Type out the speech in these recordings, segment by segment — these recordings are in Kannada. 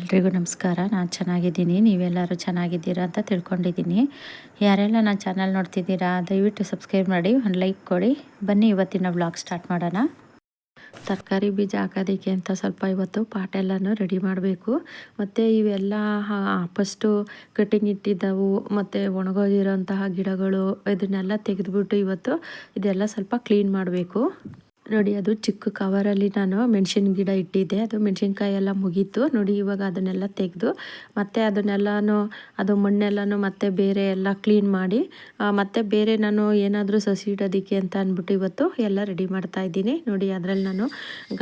ಎಲ್ರಿಗೂ ನಮಸ್ಕಾರ. ನಾನು ಚೆನ್ನಾಗಿದ್ದೀನಿ. ನೀವೆಲ್ಲರೂ ಚೆನ್ನಾಗಿದ್ದೀರಾ ಅಂತ ತಿಳ್ಕೊಂಡಿದ್ದೀನಿ. ಯಾರೆಲ್ಲ ನನ್ನ ಚಾನಲ್ ನೋಡ್ತಿದ್ದೀರಾ, ದಯವಿಟ್ಟು ಸಬ್ಸ್ಕ್ರೈಬ್ ಮಾಡಿ, ಒಂದು ಲೈಕ್ ಕೊಡಿ. ಬನ್ನಿ ಇವತ್ತಿನ ವ್ಲಾಗ್ ಸ್ಟಾರ್ಟ್ ಮಾಡೋಣ. ತರಕಾರಿ ಬೀಜ ಹಾಕೋದಕ್ಕೆ ಅಂತ ಸ್ವಲ್ಪ ಇವತ್ತು ಪಾಟೆಲ್ಲನೂ ರೆಡಿ ಮಾಡಬೇಕು. ಮತ್ತು ಇವೆಲ್ಲ ಫಸ್ಟು ಕಟಿಂಗ್ ಇಟ್ಟಿದ್ದವು, ಮತ್ತು ಒಣಗೋದಿರೋಂತಹ ಗಿಡಗಳು, ಇದನ್ನೆಲ್ಲ ತೆಗೆದುಬಿಟ್ಟು ಇವತ್ತು ಇದೆಲ್ಲ ಸ್ವಲ್ಪ ಕ್ಲೀನ್ ಮಾಡಬೇಕು. ನೋಡಿ, ಅದು ಚಿಕ್ಕ ಕವರಲ್ಲಿ ನಾನು ಮೆಣಸಿನ ಗಿಡ ಇಟ್ಟಿದ್ದೆ. ಅದು ಮೆಣಸಿನ್ಕಾಯಿ ಎಲ್ಲ ಮುಗೀತು. ನೋಡಿ, ಇವಾಗ ಅದನ್ನೆಲ್ಲ ತೆಗೆದು, ಮತ್ತು ಅದನ್ನೆಲ್ಲನೂ, ಅದು ಮಣ್ಣೆಲ್ಲನೂ ಮತ್ತೆ ಬೇರೆ ಎಲ್ಲ ಕ್ಲೀನ್ ಮಾಡಿ ಮತ್ತೆ ಬೇರೆ ನಾನು ಏನಾದರೂ ಸಸಿ ಇಡೋದಕ್ಕೆ ಅಂತ ಅಂದ್ಬಿಟ್ಟು ಇವತ್ತು ಎಲ್ಲ ರೆಡಿ ಮಾಡ್ತಾ ಇದ್ದೀನಿ. ನೋಡಿ, ಅದರಲ್ಲಿ ನಾನು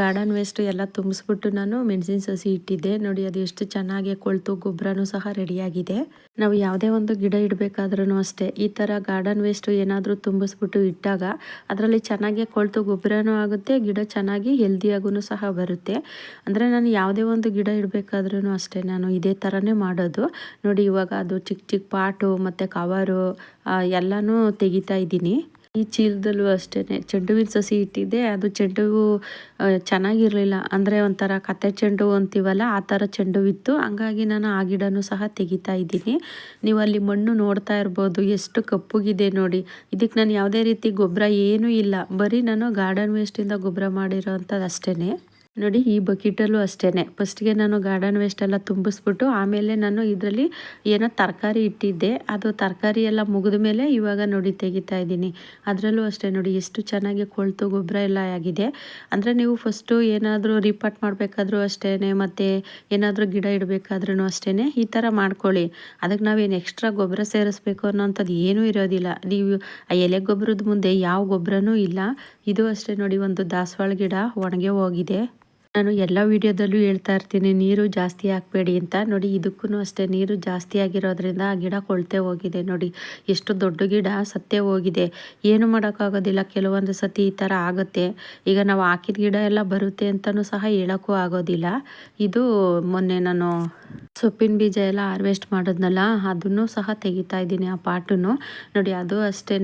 ಗಾರ್ಡನ್ ವೇಸ್ಟು ಎಲ್ಲ ತುಂಬಿಸ್ಬಿಟ್ಟು ನಾನು ಮೆಣಸಿನ ಸಸಿ ಇಟ್ಟಿದ್ದೆ. ನೋಡಿ, ಅದು ಎಷ್ಟು ಚೆನ್ನಾಗಿ ಕೊಳ್ತು, ಗೊಬ್ಬರನೂ ಸಹ ರೆಡಿಯಾಗಿದೆ. ನಾವು ಯಾವುದೇ ಒಂದು ಗಿಡ ಇಡಬೇಕಾದ್ರೂ ಅಷ್ಟೇ, ಈ ಥರ ಗಾರ್ಡನ್ ವೇಸ್ಟು ಏನಾದರೂ ತುಂಬಿಸ್ಬಿಟ್ಟು ಇಟ್ಟಾಗ, ಅದರಲ್ಲಿ ಚೆನ್ನಾಗಿ ಕೊಳ್ತು, ಗೊಬ್ಬರನೂ ಆಗುತ್ತೆ, ಗಿಡ ಚೆನ್ನಾಗಿ ಹೆಲ್ದಿಯಾಗೂ ಸಹ ಬರುತ್ತೆ. ಅಂದರೆ ನಾನು ಯಾವುದೇ ಒಂದು ಗಿಡ ಇಡಬೇಕಾದ್ರೂ ಅಷ್ಟೇ, ನಾನು ಇದೇ ಥರನೇ ಮಾಡೋದು. ನೋಡಿ ಇವಾಗ ಅದು ಚಿಕ್ಕ ಚಿಕ್ಕ ಪಾಟು ಮತ್ತು ಕವರು ಎಲ್ಲನೂ ತೆಗಿತಾ ಇದ್ದೀನಿ. ಈ ಚೀಲದಲ್ಲೂ ಅಷ್ಟೇ ಚೆಂಡು ಹೂವಿನ ಸಸಿ ಇಟ್ಟಿದ್ದೆ. ಅದು ಚೆಂಡು ಚೆನ್ನಾಗಿರಲಿಲ್ಲ. ಅಂದರೆ ಒಂಥರ ಕತೆ ಚೆಂಡು ಅಂತೀವಲ್ಲ, ಆ ಥರ ಚೆಂಡು ಇತ್ತು. ಹಂಗಾಗಿ ನಾನು ಆ ಗಿಡನೂ ಸಹ ತೆಗಿತಾ ಇದ್ದೀನಿ. ನೀವು ಅಲ್ಲಿ ಮಣ್ಣು ನೋಡ್ತಾ ಇರ್ಬೋದು. ಎಷ್ಟು ಕಪ್ಪುಗಿದೆ ನೋಡಿ. ಇದಕ್ಕೆ ನಾನು ಯಾವುದೇ ರೀತಿ ಗೊಬ್ಬರ ಏನೂ ಇಲ್ಲ. ಬರೀ ನಾನು ಗಾರ್ಡನ್ ವೇಸ್ಟಿಂದ ಗೊಬ್ಬರ ಮಾಡಿರೋ ಅಂಥದ್ದು ಅಷ್ಟೇ ನೋಡಿ, ಈ ಬಕೆಟಲ್ಲೂ ಅಷ್ಟೇ ಫಸ್ಟ್ಗೆ ನಾನು ಗಾರ್ಡನ್ ವೇಸ್ಟ್ ಎಲ್ಲ ತುಂಬಿಸ್ಬಿಟ್ಟು, ಆಮೇಲೆ ನಾನು ಇದರಲ್ಲಿ ಏನೋ ತರಕಾರಿ ಇಟ್ಟಿದ್ದೆ. ಅದು ತರಕಾರಿ ಎಲ್ಲ ಮುಗಿದ ಮೇಲೆ ಇವಾಗ ನೋಡಿ ತೆಗಿತಾ ಇದ್ದೀನಿ. ಅದರಲ್ಲೂ ಅಷ್ಟೇ ನೋಡಿ, ಎಷ್ಟು ಚೆನ್ನಾಗಿ ಕೊಳ್ತು ಗೊಬ್ಬರ ಎಲ್ಲ ಆಗಿದೆ. ಅಂದರೆ ನೀವು ಫಸ್ಟು ಏನಾದರೂ ರಿಪಾರ್ಟ್ ಮಾಡಬೇಕಾದ್ರೂ ಅಷ್ಟೇ ಮತ್ತು ಏನಾದರೂ ಗಿಡ ಇಡಬೇಕಾದ್ರೂ ಅಷ್ಟೇ ಈ ಥರ ಮಾಡ್ಕೊಳ್ಳಿ. ಅದಕ್ಕೆ ನಾವೇನು ಎಕ್ಸ್ಟ್ರಾ ಗೊಬ್ಬರ ಸೇರಿಸ್ಬೇಕು ಅನ್ನೋಂಥದ್ದು ಏನೂ ಇರೋದಿಲ್ಲ. ನೀವು ಆ ಎಲೆ ಗೊಬ್ಬರದ ಮುಂದೆ ಯಾವ ಗೊಬ್ಬರನೂ ಇಲ್ಲ. ಇದು ಅಷ್ಟೇ ನೋಡಿ, ಒಂದು ದಾಸವಾಳ ಗಿಡ ಒಣಗೆ ಹೋಗಿದೆ. ನಾನು ಎಲ್ಲ ವಿಡಿಯೋದಲ್ಲೂ ಹೇಳ್ತಾ ಇರ್ತೀನಿ, ನೀರು ಜಾಸ್ತಿ ಹಾಕಬೇಡಿ ಅಂತ. ನೋಡಿ ಇದಕ್ಕೂ ಅಷ್ಟೇ, ನೀರು ಜಾಸ್ತಿ ಆಗಿರೋದ್ರಿಂದ ಆ ಗಿಡ ಕೊಳ್ತೆ ಹೋಗಿದೆ. ನೋಡಿ, ಎಷ್ಟು ದೊಡ್ಡ ಗಿಡ, ಸತ್ತೇ ಹೋಗಿದೆ. ಏನು ಮಾಡೋಕ್ಕಾಗೋದಿಲ್ಲ, ಕೆಲವೊಂದು ಸತಿ ಈ ಥರ ಆಗುತ್ತೆ. ಈಗ ನಾವು ಹಾಕಿದ ಗಿಡ ಎಲ್ಲ ಬರುತ್ತೆ ಅಂತಲೂ ಸಹ ಹೇಳೋಕ್ಕೂ ಆಗೋದಿಲ್ಲ. ಇದು ಮೊನ್ನೆ ನಾನು ಸೊಪ್ಪಿನ ಬೀಜ ಎಲ್ಲ ಹಾರ್ವೆಸ್ಟ್ ಮಾಡೋದ್ನಲ್ಲ, ಅದನ್ನು ಸಹ ತೆಗಿತಾ ಇದ್ದೀನಿ ಆ ಪಾಟನ್ನು ನೋಡಿ, ಅದು ಅಷ್ಟೇ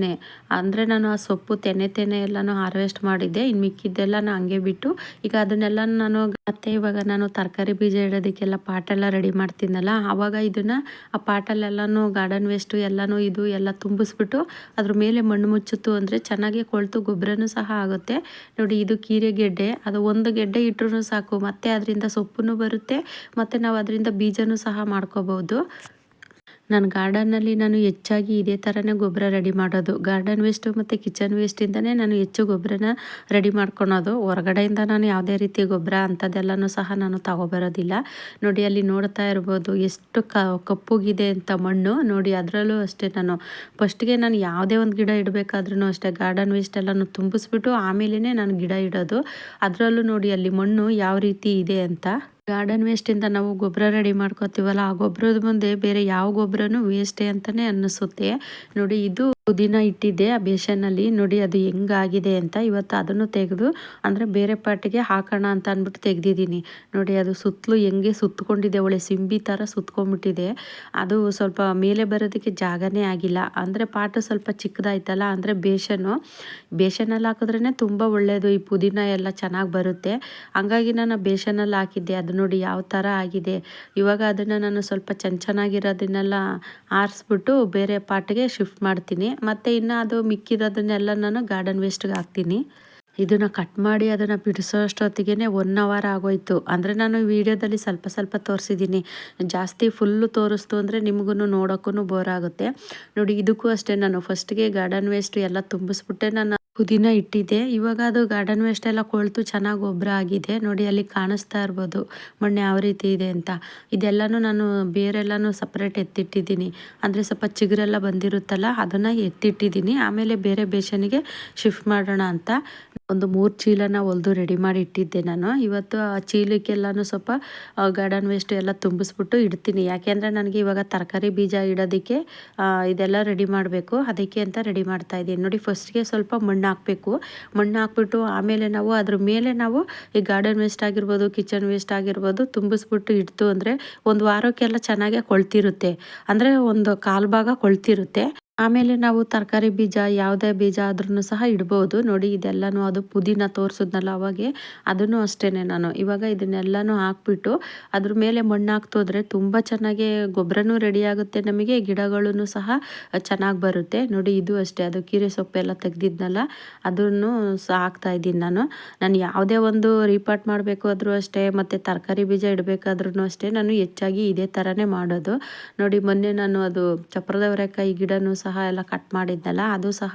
ಅಂದರೆ ನಾನು ಆ ಸೊಪ್ಪು ತೆನೆ ತೆನೆ ಎಲ್ಲನೂ ಹಾರ್ವೆಸ್ಟ್ ಮಾಡಿದ್ದೆ, ಇನ್ನು ಮಿಕ್ಕಿದ್ದೆಲ್ಲ ನಾನು ಹಂಗೆ ಬಿಟ್ಟು ಈಗ ಅದನ್ನೆಲ್ಲ ನಾನು ಮತ್ತೆ ಇವಾಗ ನಾನು ತರಕಾರಿ ಬೀಜ ಇಡೋದಕ್ಕೆಲ್ಲ ಪಾಟೆಲ್ಲ ರೆಡಿ ಮಾಡ್ತೀನಲ್ಲ ಆವಾಗ ಇದನ್ನ ಆ ಪಾಟಲ್ಲೆಲ್ಲನೂ ಗಾರ್ಡನ್ ವೇಸ್ಟು ಎಲ್ಲನೂ ಇದು ಎಲ್ಲ ತುಂಬಿಸ್ಬಿಟ್ಟು ಅದ್ರ ಮೇಲೆ ಮಣ್ಣು ಮುಚ್ಚುತ್ತು ಅಂದರೆ ಚೆನ್ನಾಗಿ ಕೊಳ್ತು, ಗೊಬ್ಬರನೂ ಸಹ ಆಗುತ್ತೆ. ನೋಡಿ ಇದು ಕೀರೆ ಗೆಡ್ಡೆ, ಅದು ಒಂದು ಗೆಡ್ಡೆ ಇಟ್ಟರು ಸಾಕು, ಮತ್ತೆ ಅದರಿಂದ ಸೊಪ್ಪು ಬರುತ್ತೆ, ಮತ್ತು ನಾವು ಅದರಿಂದ ಬೀಜನೂ ಸಹ ಮಾಡ್ಕೋಬೋದು. ನನ್ನ ಗಾರ್ಡನ್ನಲ್ಲಿ ನಾನು ಹೆಚ್ಚಾಗಿ ಇದೇ ಥರನೇ ಗೊಬ್ಬರ ರೆಡಿ ಮಾಡೋದು. ಗಾರ್ಡನ್ ವೇಸ್ಟು ಮತ್ತು ಕಿಚನ್ ವೇಸ್ಟಿಂದನೇ ನಾನು ಹೆಚ್ಚು ಗೊಬ್ಬರನ ರೆಡಿ ಮಾಡ್ಕೊಳೋದು. ಹೊರಗಡೆಯಿಂದ ನಾನು ಯಾವುದೇ ರೀತಿ ಗೊಬ್ಬರ ಅಂಥದ್ದೆಲ್ಲನೂ ಸಹ ನಾನು ತಗೊಬರೋದಿಲ್ಲ. ನೋಡಿ, ಅಲ್ಲಿ ನೋಡ್ತಾ ಇರ್ಬೋದು ಎಷ್ಟು ಕಪ್ಪುಗಿದೆ ಅಂತ ಮಣ್ಣು. ನೋಡಿ, ಅದರಲ್ಲೂ ಅಷ್ಟೇ ನಾನು. ಫಸ್ಟ್ಗೆ ನಾನು ಯಾವುದೇ ಒಂದು ಗಿಡ ಇಡಬೇಕಾದ್ರೂ ಅಷ್ಟೇ. ಗಾರ್ಡನ್ ವೇಸ್ಟ್ ಎಲ್ಲನೂ ತುಂಬಿಸ್ಬಿಟ್ಟು ಆಮೇಲೆ ನಾನು ಗಿಡ ಇಡೋದು. ಅದರಲ್ಲೂ ನೋಡಿ, ಅಲ್ಲಿ ಮಣ್ಣು ಯಾವ ರೀತಿ ಇದೆ ಅಂತ. ಗಾರ್ಡನ್ ವೇಸ್ಟ್ ಇಂದ ನಾವು ಗೊಬ್ಬರ ರೆಡಿ ಮಾಡ್ಕೋತೀವಲ್ಲ, ಆ ಗೊಬ್ಬರದ ಮುಂದೆ ಬೇರೆ ಯಾವ ಗೊಬ್ಬರನೂ ವೇಸ್ಟೇ ಅಂತಾನೆ ಅನ್ನಿಸುತ್ತೆ. ನೋಡಿ, ಇದು ಪುದೀನ ಇಟ್ಟಿದ್ದೆ, ಆ ಬೇಸನ್ನಲ್ಲಿ ನೋಡಿ, ಅದು ಹೆಂಗಾಗಿದೆ ಅಂತ ಇವತ್ತು ಅದನ್ನು ತೆಗೆದು, ಅಂದರೆ ಬೇರೆ ಪಾಟಿಗೆ ಹಾಕೋಣ ಅಂತ ಅಂದ್ಬಿಟ್ಟು ತೆಗೆದಿದ್ದೀನಿ. ನೋಡಿ, ಅದು ಸುತ್ತಲೂ ಹೆಂಗೆ ಸುತ್ತಕೊಂಡಿದೆ ಒಳ್ಳೆ ಸಿಂಬಿ ಥರ ಸುತ್ಕೊಂಡ್ಬಿಟ್ಟಿದೆ. ಅದು ಸ್ವಲ್ಪ ಮೇಲೆ ಬರೋದಕ್ಕೆ ಜಾಗನೇ ಆಗಿಲ್ಲ. ಅಂದರೆ ಪಾಟು ಸ್ವಲ್ಪ ಚಿಕ್ಕದಾಯ್ತಲ್ಲ, ಅಂದರೆ ಬೇಸನ್ನು ಬೇಸನಲ್ಲಿ ಹಾಕಿದ್ರೇ ತುಂಬ ಒಳ್ಳೆಯದು ಈ ಪುದೀನ ಎಲ್ಲ ಚೆನ್ನಾಗಿ ಬರುತ್ತೆ. ಹಂಗಾಗಿ ನಾನು ಬೇಸನಲ್ಲಿ ಹಾಕಿದ್ದೆ. ಅದು ನೋಡಿ ಯಾವ ಥರ ಆಗಿದೆ. ಇವಾಗ ಅದನ್ನು ನಾನು ಸ್ವಲ್ಪ ಚೆನ್ನ ಚೆನ್ನಾಗಿರೋದನ್ನೆಲ್ಲ ಆರಿಸ್ಬಿಟ್ಟು ಬೇರೆ ಪಾಟಿಗೆ ಶಿಫ್ಟ್ ಮಾಡ್ತೀನಿ. ಮತ್ತು ಇನ್ನು ಅದು ಮಿಕ್ಕಿರೋದನ್ನೆಲ್ಲ ನಾನು ಗಾರ್ಡನ್ ವೇಸ್ಟ್ಗೆ ಹಾಕ್ತೀನಿ. ಇದನ್ನು ಕಟ್ ಮಾಡಿ ಅದನ್ನು ಬಿಡಿಸೋ ಅಷ್ಟೊತ್ತಿಗೆ ಒನ್ ಅವರ್ ಆಗೋಯ್ತು. ಅಂದರೆ ನಾನು ವೀಡಿಯೋದಲ್ಲಿ ಸ್ವಲ್ಪ ಸ್ವಲ್ಪ ತೋರಿಸಿದ್ದೀನಿ. ಜಾಸ್ತಿ ಫುಲ್ಲು ತೋರಿಸ್ತು ಅಂದರೆ ನಿಮಗೂ ನೋಡೋಕ್ಕೂ ಬೋರ್ ಆಗುತ್ತೆ. ನೋಡಿ, ಇದಕ್ಕೂ ಅಷ್ಟೇ ನಾನು ಫಸ್ಟ್ಗೆ ಗಾರ್ಡನ್ ವೇಸ್ಟ್ ಎಲ್ಲ ತುಂಬಿಸ್ಬಿಟ್ಟೆ. ನಾನು ಪುದೀನ ಇಟ್ಟಿದ್ದೆ ಇವಾಗ ಅದು ಗಾರ್ಡನ್ ವೇಸ್ಟ್ ಎಲ್ಲ ಕೊಳ್ತು ಚೆನ್ನಾಗಿ ಗೊಬ್ಬರ ಆಗಿದೆ. ನೋಡಿ ಅಲ್ಲಿ ಕಾಣಿಸ್ತಾ ಇರ್ಬೋದು. ಮಣ್ಣು ಯಾವ ರೀತಿ ಇದೆ ಅಂತ. ಇದೆಲ್ಲನೂ ನಾನು ಬೇರೆಲ್ಲನೂ ಸಪ್ರೇಟ್ ಎತ್ತಿಟ್ಟಿದ್ದೀನಿ. ಅಂದರೆ ಸ್ವಲ್ಪ ಚಿಗುರೆಲ್ಲ ಬಂದಿರುತ್ತಲ್ಲ, ಅದನ್ನು ಎತ್ತಿಟ್ಟಿದ್ದೀನಿ. ಆಮೇಲೆ ಬೇರೆ ಬೇಷನಿಗೆ ಶಿಫ್ಟ್ ಮಾಡೋಣ ಅಂತ. ಒಂದು ಮೂರು ಚೀಲನ ಹೊಲ್ದು ರೆಡಿ ಮಾಡಿ ಇಟ್ಟಿದ್ದೆ ನಾನು. ಇವತ್ತು ಆ ಚೀಲಕ್ಕೆಲ್ಲನೂ ಸ್ವಲ್ಪ ಗಾರ್ಡನ್ ವೇಸ್ಟ್ ಎಲ್ಲ ತುಂಬಿಸ್ಬಿಟ್ಟು ಇಡ್ತೀನಿ. ಯಾಕೆಂದರೆ ನನಗೆ ಇವಾಗ ತರಕಾರಿ ಬೀಜ ಇಡೋದಕ್ಕೆ ಇದೆಲ್ಲ ರೆಡಿ ಮಾಡಬೇಕು. ಅದಕ್ಕೆ ಅಂತ ರೆಡಿ ಮಾಡ್ತಾ ಇದ್ದೀನಿ. ನೋಡಿ ಫಸ್ಟ್ಗೆ ಸ್ವಲ್ಪ ಮಣ್ಣು ಹಾಕಬೇಕು ಮಣ್ಣು ಹಾಕ್ಬಿಟ್ಟು ಆಮೇಲೆ ನಾವು ಅದ್ರ ಮೇಲೆ ನಾವು ಈ ಗಾರ್ಡನ್ ವೇಸ್ಟ್ ಆಗಿರ್ಬೋದು, ಕಿಚನ್ ವೇಸ್ಟ್ ಆಗಿರ್ಬೋದು ತುಂಬಿಸ್ಬಿಟ್ಟು ಇಡ್ತು ಅಂದರೆ ಒಂದು ವಾರಕ್ಕೆಲ್ಲ ಚೆನ್ನಾಗೆ ಕೊಳ್ತಿರುತ್ತೆ. ಅಂದರೆ ಒಂದು ಕಾಲು ಭಾಗ ಕೊಳ್ತಿರುತ್ತೆ. ಆಮೇಲೆ ನಾವು ತರಕಾರಿ ಬೀಜ ಯಾವುದೇ ಬೀಜ ಆದ್ರೂ ಸಹ ಇಡ್ಬೋದು. ನೋಡಿ, ಇದೆಲ್ಲನೂ ಅದು ಪುದೀನ ತೋರಿಸಿದ್ನಲ್ಲ ಅವಾಗೆ, ಅದನ್ನು ಅಷ್ಟೇ ನಾನು. ಇವಾಗ ಇದನ್ನೆಲ್ಲನೂ ಹಾಕ್ಬಿಟ್ಟು ಅದ್ರ ಮೇಲೆ ಮಣ್ಣು ಹಾಕ್ತೋದ್ರೆ ತುಂಬ ಚೆನ್ನಾಗಿ ಗೊಬ್ಬರನೂ ರೆಡಿ ಆಗುತ್ತೆ ನಮಗೆ ಗಿಡಗಳೂ ಸಹ ಚೆನ್ನಾಗಿ ಬರುತ್ತೆ. ನೋಡಿ, ಇದು ಅಷ್ಟೇ. ಅದು ಕೀರೆ ಸೊಪ್ಪೆಲ್ಲ ತೆಗೆದಿದ್ನಲ್ಲ, ಅದನ್ನು ಸಹ ಹಾಕ್ತಾ ಇದ್ದೀನಿ ನಾನು. ನಾನು ಯಾವುದೇ ಒಂದು ರೀಪಾಟ್ ಮಾಡಬೇಕು ಆದರೂ ಅಷ್ಟೇ, ಮತ್ತು ತರಕಾರಿ ಬೀಜ ಇಡಬೇಕಾದ್ರೂ ಅಷ್ಟೇ, ನಾನು ಹೆಚ್ಚಾಗಿ ಇದೇ ಥರನೇ ಮಾಡೋದು. ನೋಡಿ, ಮೊನ್ನೆ ನಾನು ಅದು ಚಪ್ರದವರೆಕಾಯಿ ಗಿಡನೂ ಸಹ ಎಲ್ಲ ಕಟ್ ಮಾಡಿದ್ನಲ್ಲ, ಅದು ಸಹ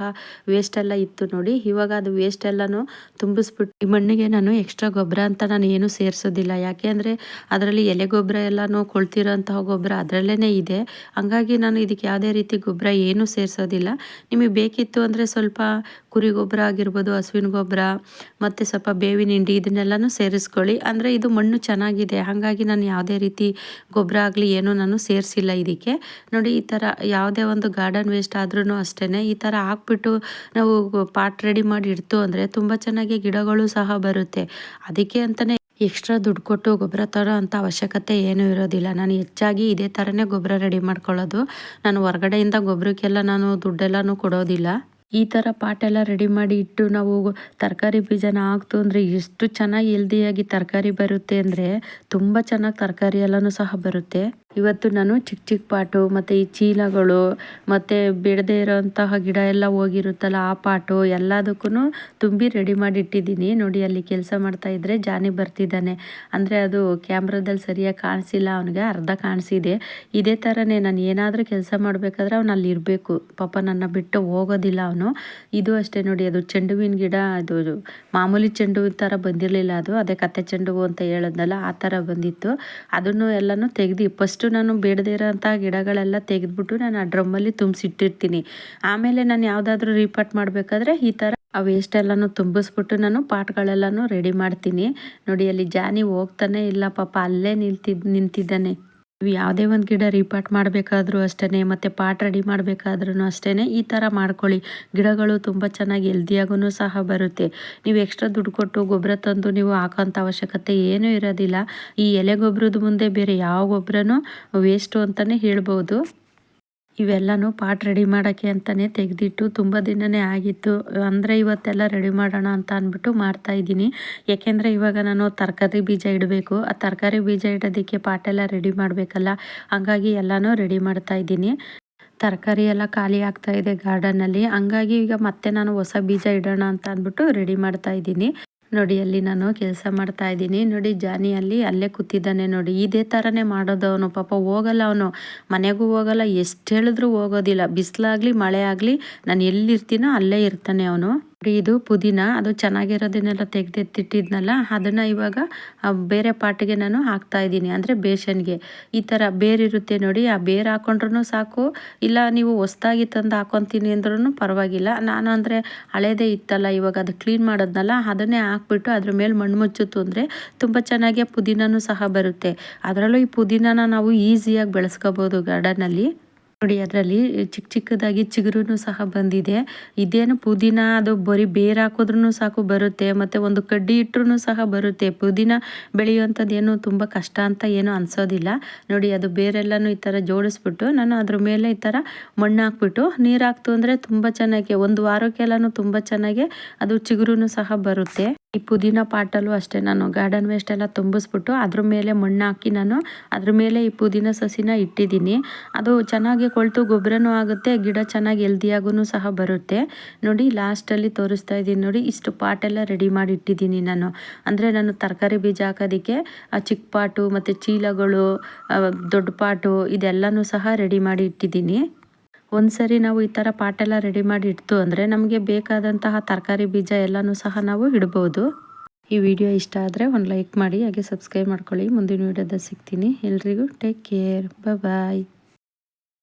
ವೇಸ್ಟ್ ಎಲ್ಲ ಇತ್ತು ನೋಡಿ. ಇವಾಗ ಅದು ವೇಸ್ಟ್ ಎಲ್ಲನೂ ತುಂಬಿಸ್ಬಿಟ್ಟು ಈ ಮಣ್ಣಿಗೆ ನಾನು ಎಕ್ಸ್ಟ್ರಾ ಗೊಬ್ಬರ ಅಂತ ನಾನು ಏನು ಸೇರಿಸೋದಿಲ್ಲ. ಯಾಕೆ ಅಂದರೆ ಅದರಲ್ಲಿ ಎಲೆ ಗೊಬ್ಬರ ಎಲ್ಲನೂ ಕೊಳ್ತಿರೋಂತಹ ಗೊಬ್ಬರ ಅದರಲ್ಲೇ ಇದೆ. ಹಂಗಾಗಿ ನಾನು ಇದಕ್ಕೆ ಯಾವುದೇ ರೀತಿ ಗೊಬ್ಬರ ಏನೂ ಸೇರಿಸೋದಿಲ್ಲ. ನಿಮಗೆ ಬೇಕಿತ್ತು ಅಂದರೆ ಸ್ವಲ್ಪ ಕುರಿ ಗೊಬ್ಬರ ಆಗಿರ್ಬೋದು, ಹಸುವಿನ ಗೊಬ್ಬರ, ಮತ್ತು ಸ್ವಲ್ಪ ಬೇವಿನ ಹಿಂಡಿ ಇದನ್ನೆಲ್ಲನೂ ಸೇರಿಸ್ಕೊಳ್ಳಿ. ಅಂದರೆ ಇದು ಮಣ್ಣು ಚೆನ್ನಾಗಿದೆ, ಹಾಗಾಗಿ ನಾನು ಯಾವುದೇ ರೀತಿ ಗೊಬ್ಬರ ಆಗಲಿ ಏನೂ ನಾನು ಸೇರಿಸಿಲ್ಲ ಇದಕ್ಕೆ. ನೋಡಿ, ಈ ಥರ ಯಾವುದೇ ಒಂದು ಗಾರ್ಡನ್ ವೇಸ್ಟ್ ಆದ್ರೂ ಅಷ್ಟೇ ಈ ಥರ ಹಾಕ್ಬಿಟ್ಟು ನಾವು ಪಾಟ್ ರೆಡಿ ಮಾಡಿ ಇಡ್ತು ಅಂದರೆ ತುಂಬ ಚೆನ್ನಾಗಿ ಗಿಡಗಳು ಸಹ ಬರುತ್ತೆ. ಅದಕ್ಕೆ ಅಂತಲೇ ಎಕ್ಸ್ಟ್ರಾ ದುಡ್ಡು ಕೊಟ್ಟು ಗೊಬ್ಬರ ತರೋ ಅಂಥ ಅವಶ್ಯಕತೆ ಏನೂ ಇರೋದಿಲ್ಲ. ನಾನು ಹೆಚ್ಚಾಗಿ ಇದೇ ಥರನೇ ಗೊಬ್ಬರ ರೆಡಿ ಮಾಡ್ಕೊಳ್ಳೋದು. ನಾನು ಹೊರಗಡೆಯಿಂದ ಗೊಬ್ಬರಕ್ಕೆಲ್ಲ ನಾನು ದುಡ್ಡೆಲ್ಲನೂ ಕೊಡೋದಿಲ್ಲ. ಈ ಥರ ಪಾಟೆಲ್ಲ ರೆಡಿ ಮಾಡಿ ಇಟ್ಟು ನಾವು ತರಕಾರಿ ಬೀಜನ ಹಾಕ್ತು ಅಂದರೆ ಎಷ್ಟು ಚೆನ್ನಾಗಿ ಹೆಲ್ದಿಯಾಗಿ ತರಕಾರಿ ಬರುತ್ತೆ ಅಂದರೆ ತುಂಬ ಚೆನ್ನಾಗಿ ತರಕಾರಿ ಎಲ್ಲನೂ ಸಹ ಬರುತ್ತೆ. ಇವತ್ತು ನಾನು ಚಿಕ್ಕ ಚಿಕ್ಕ ಪಾಟು, ಮತ್ತು ಈ ಚೀಲಗಳು, ಮತ್ತು ಬಿಡದೇ ಇರೋಂತಹ ಗಿಡ ಎಲ್ಲ ಹೋಗಿರುತ್ತಲ್ಲ ಆ ಪಾಟು ಎಲ್ಲದಕ್ಕೂ ತುಂಬಿ ರೆಡಿ ಮಾಡಿಟ್ಟಿದ್ದೀನಿ. ನೋಡಿ, ಅಲ್ಲಿ ಕೆಲಸ ಮಾಡ್ತಾ ಇದ್ದರೆ ಜಾನಿ ಬರ್ತಿದ್ದಾನೆ. ಅಂದರೆ ಅದು ಕ್ಯಾಮ್ರಾದಲ್ಲಿ ಸರಿಯಾಗಿ ಕಾಣಿಸಿಲ್ಲ ಅವನಿಗೆ, ಅರ್ಧ ಕಾಣಿಸಿದೆ. ಇದೇ ಥರನೇ ನಾನು ಏನಾದರೂ ಕೆಲಸ ಮಾಡಬೇಕಾದ್ರೆ ಅವನು ಅಲ್ಲಿ ಇರಬೇಕು. ಪಾಪ ನನ್ನ ಬಿಟ್ಟು ಹೋಗೋದಿಲ್ಲ ಅವನು. ಇದು ಅಷ್ಟೇ ನೋಡಿ, ಅದು ಚೆಂಡು ಹೂವಿನ ಗಿಡ, ಅದು ಮಾಮೂಲಿ ಚೆಂಡು ಥರ ಬಂದಿರಲಿಲ್ಲ ಅದು. ಅದೇ ಕತ್ತೆ ಚೆಂಡು ಅಂತ ಹೇಳಿದ್ನಲ್ಲ, ಆ ಥರ ಬಂದಿತ್ತು. ಅದನ್ನು ಎಲ್ಲನೂ ತೆಗೆದು ಫಸ್ಟು ನಾನು ಬೇಡದೇ ಇರೋಂಥ ಗಿಡಗಳೆಲ್ಲ ತೆಗೆದ್ಬಿಟ್ಟು ನಾನು ಆ ಡ್ರಮ್ಮಲ್ಲಿ ತುಂಬಿಸಿಟ್ಟಿರ್ತೀನಿ. ಆಮೇಲೆ ನಾನು ಯಾವುದಾದ್ರೂ ರೀಪಾಟ್ ಮಾಡಬೇಕಾದ್ರೆ ಈ ಥರ ಆ ವೇಸ್ಟ್ ಎಲ್ಲನೂ ತುಂಬಿಸ್ಬಿಟ್ಟು ನಾನು ಪಾಟ್ಗಳೆಲ್ಲನೂ ರೆಡಿ ಮಾಡ್ತೀನಿ. ನೋಡಿ ಅಲ್ಲಿ ಜಾನಿ ಹೋಗ್ತಾನೆ, ಇಲ್ಲ ಪಾಪ ಅಲ್ಲೇ ನಿಲ್ತಿದ್ ನಿಂತಿದ್ದಾನೆ. ನೀವು ಯಾವುದೇ ಒಂದು ಗಿಡ ರೀಪಾಟ್ ಮಾಡಬೇಕಾದ್ರೂ ಅಷ್ಟೇ ಮತ್ತು ಪಾಟ್ ರೆಡಿ ಮಾಡಬೇಕಾದ್ರೂ ಅಷ್ಟೇ ಈ ಥರ ಮಾಡ್ಕೊಳ್ಳಿ. ಗಿಡಗಳು ತುಂಬ ಚೆನ್ನಾಗಿ ಹೆಲ್ದಿಯಾಗೂ ಸಹ ಬರುತ್ತೆ. ನೀವು ಎಕ್ಸ್ಟ್ರಾ ದುಡ್ಡು ಕೊಟ್ಟು ಗೊಬ್ಬರ ತಂದು ನೀವು ಹಾಕೋಂಥ ಅವಶ್ಯಕತೆ ಏನೂ ಇರೋದಿಲ್ಲ. ಈ ಎಲೆ ಗೊಬ್ಬರದ ಮುಂದೆ ಬೇರೆ ಯಾವ ಗೊಬ್ಬರನೂ ವೇಸ್ಟು ಅಂತಲೇ ಹೇಳ್ಬೋದು. ಇವೆಲ್ಲನೂ ಪಾಟ್ ರೆಡಿ ಮಾಡೋಕ್ಕೆ ಅಂತಲೇ ತೆಗೆದಿಟ್ಟು ತುಂಬ ದಿನವೇ ಆಗಿತ್ತು. ಅಂದರೆ ಇವತ್ತೆಲ್ಲ ರೆಡಿ ಮಾಡೋಣ ಅಂತ ಅಂದ್ಬಿಟ್ಟು ಮಾಡ್ತಾಯಿದ್ದೀನಿ ಯಾಕೆಂದರೆ ಇವಾಗ ನಾನು ತರಕಾರಿ ಬೀಜ ಇಡಬೇಕು. ಆ ತರಕಾರಿ ಬೀಜ ಇಡೋದಕ್ಕೆ ಪಾಟೆಲ್ಲ ರೆಡಿ ಮಾಡಬೇಕಲ್ಲ. ಹಂಗಾಗಿ ಎಲ್ಲನೂ ರೆಡಿ ಮಾಡ್ತಾಯಿದ್ದೀನಿ ತರಕಾರಿ ಎಲ್ಲ ಖಾಲಿ ಆಗ್ತಾ ಇದೆ ಗಾರ್ಡನಲ್ಲಿ ಹಂಗಾಗಿ ಈಗ ಮತ್ತೆ ನಾನು ಹೊಸ ಬೀಜ ಇಡೋಣ ಅಂತ ಅಂದ್ಬಿಟ್ಟು ರೆಡಿ ಮಾಡ್ತಾ ಇದ್ದೀನಿ. ನೋಡಿ, ಅಲ್ಲಿ ನಾನು ಕೆಲಸ ಮಾಡ್ತಾ ಇದ್ದೀನಿ. ನೋಡಿ, ಜಾನಿ ಅಲ್ಲಿ, ಅಲ್ಲೇ ಕೂತಿದ್ದಾನೆ ನೋಡಿ. ಇದೇ ಥರನೇ ಮಾಡೋದು ಅವನು. ಪಾಪ ಹೋಗಲ್ಲ ಅವನು. ಮನೆಗೂ ಹೋಗಲ್ಲ, ಎಷ್ಟು ಹೇಳಿದ್ರೂ ಹೋಗೋದಿಲ್ಲ. ಬಿಸಿಲಾಗಲಿ, ಮಳೆ ಆಗಲಿ, ನಾನು ಎಲ್ಲಿರ್ತೀನೋ ಅಲ್ಲೇ ಇರ್ತಾನೆ ಅವನು. ಇದು ಪುದೀನ, ಅದು ಚೆನ್ನಾಗಿರೋದನ್ನೆಲ್ಲ ತೆಗೆದೆತ್ತಿಟ್ಟಿದ್ನಲ್ಲ ಅದನ್ನು ಇವಾಗ ಬೇರೆ ಪಾಟಿಗೆ ನಾನು ಹಾಕ್ತಾ ಇದ್ದೀನಿ. ಅಂದರೆ ಬೇಸನ್ಗೆ ಈ ಥರ ಬೇರಿರುತ್ತೆ ನೋಡಿ, ಆ ಬೇರು ಹಾಕೊಂಡ್ರೂ ಸಾಕು, ಇಲ್ಲ ನೀವು ಹೊಸ್ದಾಗಿ ತಂದು ಹಾಕೊತೀನಿ ಅಂದ್ರೂ ಪರವಾಗಿಲ್ಲ. ನಾನು ಅಂದರೆ ಹಳೇದೇ ಇತ್ತಲ್ಲ, ಇವಾಗ ಅದು ಕ್ಲೀನ್ ಮಾಡೋದ್ನಲ್ಲ, ಅದನ್ನೇ ಹಾಕ್ಬಿಟ್ಟು ಅದ್ರ ಮೇಲೆ ಮಣ್ಣು ಮುಚ್ಚುತ್ತು ಅಂದರೆ ತುಂಬ ಚೆನ್ನಾಗಿ ಪುದೀನೂ ಸಹ ಬರುತ್ತೆ. ಅದರಲ್ಲೂ ಈ ಪುದೀನನ ನಾವು ಈಸಿಯಾಗಿ ಬೆಳೆಸ್ಕೋಬೋದು ಗಾರ್ಡನಲ್ಲಿ ನೋಡಿ, ಅದರಲ್ಲಿ ಚಿಕ್ಕ ಚಿಕ್ಕದಾಗಿ ಚಿಗುರು ಸಹ ಬಂದಿದೆ. ಇದೇನು ಪುದೀನ, ಅದು ಬರೀ ಬೇರೆ ಹಾಕಿದ್ರೂ ಸಾಕು ಬರುತ್ತೆ, ಮತ್ತೆ ಒಂದು ಕಡ್ಡಿ ಇಟ್ಟರು ಸಹ ಬರುತ್ತೆ. ಪುದೀನ ಬೆಳೆಯುವಂಥದ್ದು ಏನು ತುಂಬ ಕಷ್ಟ ಅಂತ ಏನು ಅನ್ಸೋದಿಲ್ಲ. ನೋಡಿ, ಅದು ಬೇರೆಲ್ಲನೂ ಈ ಥರ ಜೋಡಿಸ್ಬಿಟ್ಟು, ನಾನು ಅದ್ರ ಮೇಲೆ ಈ ಥರ ಮಣ್ಣು ಹಾಕ್ಬಿಟ್ಟು, ನೀರು ಹಾಕ್ತು ಅಂದರೆ ತುಂಬ ಚೆನ್ನಾಗಿ, ಒಂದು ವಾರಕ್ಕೆಲ್ಲನೂ ತುಂಬ ಚೆನ್ನಾಗಿ ಅದು ಚಿಗುರು ಸಹ ಬರುತ್ತೆ. ಈ ಪುದೀನ ಪಾಟಲ್ಲೂ ಅಷ್ಟೇ. ನಾನು ಗಾರ್ಡನ್ ವೇಸ್ಟ್ ಎಲ್ಲ ತುಂಬಿಸ್ಬಿಟ್ಟು ಅದ್ರ ಮೇಲೆ ಮಣ್ಣು ಹಾಕಿ ನಾನು ಅದ್ರ ಮೇಲೆ ಈ ಪುದೀನ ಸಸಿನ ಇಟ್ಟಿದ್ದೀನಿ. ಅದು ಚೆನ್ನಾಗಿ ಕೊಳ್ತು, ಗೊಬ್ಬರನೂ ಆಗುತ್ತೆ, ಗಿಡ ಚೆನ್ನಾಗಿ ಹೆಲ್ದಿಯಾಗೂ ಸಹ ಬರುತ್ತೆ. ನೋಡಿ ಲಾಸ್ಟಲ್ಲಿ ತೋರಿಸ್ತಾ ಇದ್ದೀನಿ ನೋಡಿ, ಇಷ್ಟು ಪಾಟೆಲ್ಲ ರೆಡಿ ಮಾಡಿ ಇಟ್ಟಿದ್ದೀನಿ ನಾನು. ಅಂದರೆ ನಾನು ತರಕಾರಿ ಬೀಜ ಹಾಕೋದಕ್ಕೆ ಚಿಕ್ಕ ಪಾಟು ಮತ್ತು ಚೀಲಗಳು ದೊಡ್ಡ ಪಾಟು ಇದೆಲ್ಲನೂ ಸಹ ರೆಡಿ ಮಾಡಿ ಇಟ್ಟಿದ್ದೀನಿ. ಒಂದು ಸರಿ ನಾವು ಈ ಥರ ಪಾಟೆಲ್ಲ ರೆಡಿ ಮಾಡಿ ಇಡ್ತು ಅಂದರೆ ನಮಗೆ ಬೇಕಾದಂತಹ ತರಕಾರಿ ಬೀಜ ಎಲ್ಲನೂ ಸಹ ನಾವು ಇಡ್ಬೋದು. ಈ ವಿಡಿಯೋ ಇಷ್ಟ ಆದರೆ ಒಂದು ಲೈಕ್ ಮಾಡಿ, ಹಾಗೆ ಸಬ್ಸ್ಕ್ರೈಬ್ ಮಾಡ್ಕೊಳ್ಳಿ. ಮುಂದಿನ ವಿಡಿಯೋದಲ್ಲಿ ಸಿಗ್ತೀನಿ. ಎಲ್ರಿಗೂ ಟೇಕ್ ಕೇರ್ ಬಾಯ್